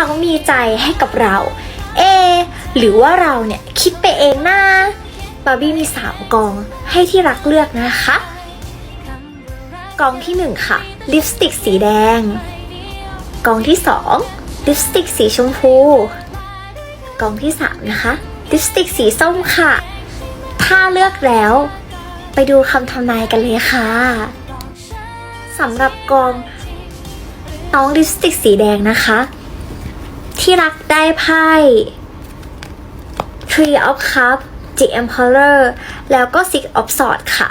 เขามีใจให้กับเรา เอ หรือว่าเราเนี่ยคิดไปเองนะบาร์บี้มี 3 กองให้ที่รักเลือกนะคะ กองที่ 1 ค่ะ ลิปสติกสีแดง กองที่ 2 ลิปสติกสีชมพู กองที่ 3 นะคะ ลิปสติกสีส้มค่ะ ถ้าเลือกแล้ว ไปดูคำทำนายกันเลยค่ะสำหรับกองน้องลิปสติกสีแดงนะคะ ที่รักได้ไพ่ Tree of Cup The Emperor แล้วก็ Six of Swords ค่ะ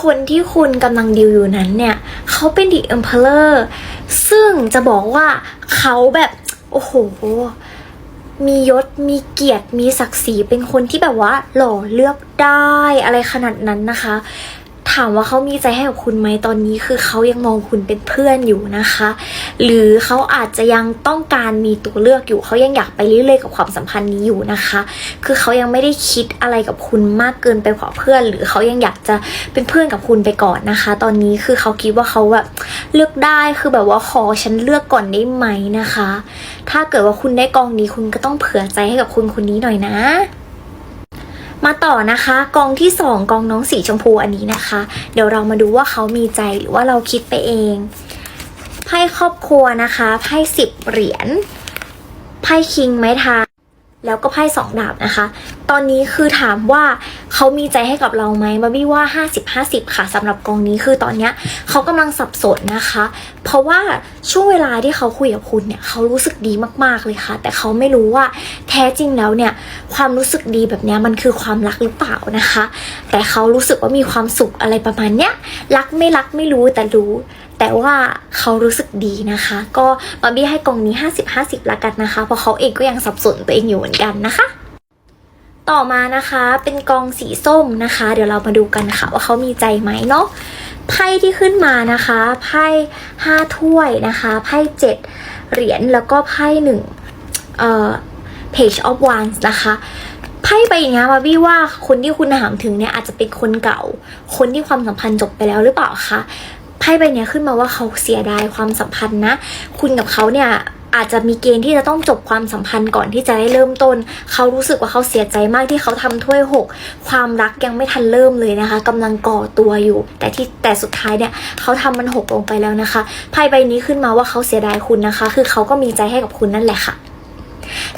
คนที่คุณกำลังดิวอยู่นั้นเนี่ย เขาเป็น The Emperor ซึ่งจะบอกว่าเขาแบบ โอ้โห มียศ มีเกียรติ มีศักดิ์ศรี เป็นคนที่แบบว่า หล่อเลือกได้อะไรขนาดนั้นนะคะ ถามว่าเขามีใจให้กับคุณไหมตอนนี้คือเขายังมองคุณเป็นเพื่อนอยู่นะคะ หรือเขาอาจจะยังต้องการมีตัวเลือกอยู่เขายังอยากไปเรื่อยๆกับความสัมพันธ์นี้อยู่นะคะ คือเขายังไม่ได้คิดอะไรกับคุณมากเกินไปกว่าเพื่อน หรือเขายังอยากจะเป็นเพื่อนกับคุณไปก่อนนะคะ ตอนนี้คือเขาคิดว่าเขาแบบเลือกได้คือแบบว่าขอฉันเลือกก่อนได้ไหมนะคะ ถ้าเกิดว่าคุณได้กองนี้คุณก็ต้องเผื่อใจให้กับคุณคนนี้หน่อยนะ มาต่อนะคะกองที่ 2 กองน้องสีชมพูอันนี้นะคะ เดี๋ยวเรามาดูว่าเขามีใจหรือว่าเราคิดไปเองไพ่ครอบครัวนะคะไพ่สิบเหรียญไพ่คิงไม้ท้าแล้วก็ไพ่สองดาบนะคะ ตอนนี้คือถามว่าเขามีใจให้กับเราไหมบาร์บี้ว่า 50-50 ค่ะสำหรับกองนี้คือตอนเนี้ยเขากำลังสับสนนะคะ เพราะว่าช่วงเวลาที่เขาคุยกับคุณเนี่ยเขารู้สึกดีมากๆเลยค่ะ แต่เขาไม่รู้ว่า ท้จริงแล้วเนี่ยความรู้สึกดีแบบนี้มันคือความรักหรือเปล่านะคะ แต่เขารู้สึกว่ามีความสุขอะไรประมาณเนี้ยรักไม่รักไม่รู้แต่รู้ แต่ว่าเขารู้สึกดีนะคะ ก็บาร์บี้ให้กองนี้ 50-50ละกันนะคะ เพราะเขาเองก็ยังสับสนตัวเองอยู่เหมือนกันนะคะต่อมานะคะเป็นกองสีส้มนะคะ เดี๋ยวเรามาดูกันค่ะว่าเขามีใจไหมเนาะไพ่ที่ขึ้นมานะคะไพ่ห้าถ้วยนะคะไพ่เจ็ดเหรียญแล้วก็ไพ่หนึ่งเอ่อ page of wands นะคะไพ่ใบอย่างเงี้ยมาบี้ว่าคนที่คุณถามถึงเนี่ยอาจจะเป็นคนเก่า คนที่ความสัมพันธ์จบไปแล้วหรือเปล่าคะไพ่ใบเนี้ยขึ้นมาว่าเขาเสียดายความสัมพันธ์นะ คุณกับเขาเนี่ยอาจจะมีเกณฑ์ที่จะต้องจบความสัมพันธ์ก่อนที่จะได้เริ่มต้น เขารู้สึกว่าเขาเสียใจมากที่เขาทำถ้วยหก ความรักยังไม่ทันเริ่มเลยนะคะกำลังก่อตัวอยู่ แต่ที่แต่สุดท้ายเนี่ยเขาทำมันหกลงไปแล้วนะคะไพ่ใบนี้ขึ้นมาว่าเขาเสียดายคุณนะคะ คือเขาก็มีใจให้กับคุณนั่นแหละค่ะ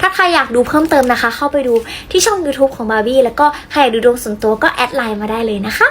ถ้าใครอยากดูเพิ่มเติมนะคะ เข้าไปดูที่ช่อง YouTube ของบาร์บี้แล้วก็ใครอยากดูดวงส่วนตัวก็แอดไลน์มาได้เลยนะคะ